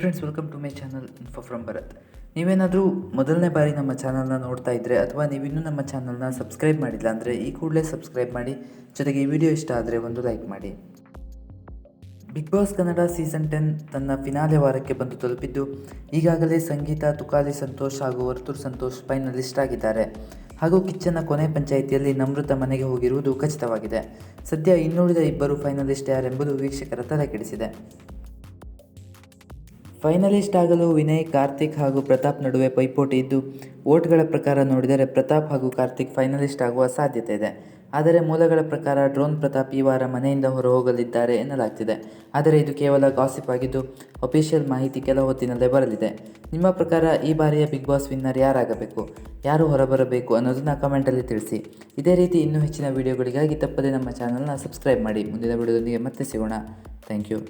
Friends welcome to my channel info from Bharat ನೀವೇನಾದರೂ ಮೊದಲನೇ ಬಾರಿ ನಮ್ಮ ಚಾನಲ್ನ ನೋಡ್ತಾ ಇದ್ದರೆ ಅಥವಾ ನೀವಿನ್ನೂ ನಮ್ಮ ಚಾನಲ್ನ ಸಬ್ಸ್ಕ್ರೈಬ್ ಮಾಡಿಲ್ಲ ಅಂದರೆ ಈ ಕೂಡಲೇ ಸಬ್ಸ್ಕ್ರೈಬ್ ಮಾಡಿ, ಜೊತೆಗೆ ಈ ವಿಡಿಯೋ ಇಷ್ಟ ಆದರೆ ಒಂದು ಲೈಕ್ ಮಾಡಿ. Bigg Boss Kannada season ten ತನ್ನ ಫಿನಾಲೆ ವಾರಕ್ಕೆ ಬಂದು ತಲುಪಿದ್ದು, ಈಗಾಗಲೇ ಸಂಗೀತ, ತುಕಾಲಿ ಸಂತೋಷ್ ಹಾಗೂ ವರ್ತೂರ್ ಸಂತೋಷ್ ಫೈನಲಿಸ್ಟ್ ಆಗಿದ್ದಾರೆ. ಹಾಗೂ ಕಿಚ್ಚನ ಕೊನೆ ಪಂಚಾಯಿತಿಯಲ್ಲಿ ನಮೃತ ಮನೆಗೆ ಹೋಗಿರುವುದು ಖಚಿತವಾಗಿದೆ. ಸದ್ಯ ಇನ್ನುಳಿದ ಇಬ್ಬರು ಫೈನಲಿಸ್ಟ್ ಯಾರೆಂಬುದು ವೀಕ್ಷಕರ ತಲೆ ಕೆಡಿಸಿದೆ. ಫೈನಲಿಸ್ಟ್ ಆಗಲು ವಿನಯ್, ಕಾರ್ತಿಕ್ ಹಾಗೂ ಪ್ರತಾಪ್ ನಡುವೆ ಪೈಪೋಟಿ ಇದ್ದು, ವೋಟ್ಗಳ ಪ್ರಕಾರ ನೋಡಿದರೆ ಪ್ರತಾಪ್ ಹಾಗೂ ಕಾರ್ತಿಕ್ ಫೈನಲಿಸ್ಟ್ ಆಗುವ ಸಾಧ್ಯತೆ ಇದೆ. ಆದರೆ ಮೂಲಗಳ ಪ್ರಕಾರ ಡ್ರೋನ್ ಪ್ರತಾಪ್ ಈ ವಾರ ಮನೆಯಿಂದ ಹೊರ ಹೋಗಲಿದ್ದಾರೆ ಎನ್ನಲಾಗ್ತಿದೆ. ಆದರೆ ಇದು ಕೇವಲ ಗಾಸಿಪ್ ಆಗಿದ್ದು, ಅಫಿಷಿಯಲ್ ಮಾಹಿತಿ ಕೆಲ ಹೊತ್ತಿನಲ್ಲೇ ಬರಲಿದೆ. ನಿಮ್ಮ ಪ್ರಕಾರ ಈ ಬಾರಿಯ ಬಿಗ್ ಬಾಸ್ ವಿನ್ನರ್ ಯಾರಾಗಬೇಕು? ಯಾರು ಹೊರಬರಬೇಕು ಅನ್ನೋದನ್ನ ಕಮೆಂಟಲ್ಲಿ ತಿಳಿಸಿ. ಇದೇ ರೀತಿ ಇನ್ನೂ ಹೆಚ್ಚಿನ ವಿಡಿಯೋಗಳಿಗಾಗಿ ತಪ್ಪದೇ ನಮ್ಮ ಚಾನಲ್ನ ಸಬ್ಸ್ಕ್ರೈಬ್ ಮಾಡಿ. ಮುಂದಿನ ವಿಡಿಯೋದೊಂದಿಗೆ ಮತ್ತೆ ಸಿಗೋಣ. Thank you.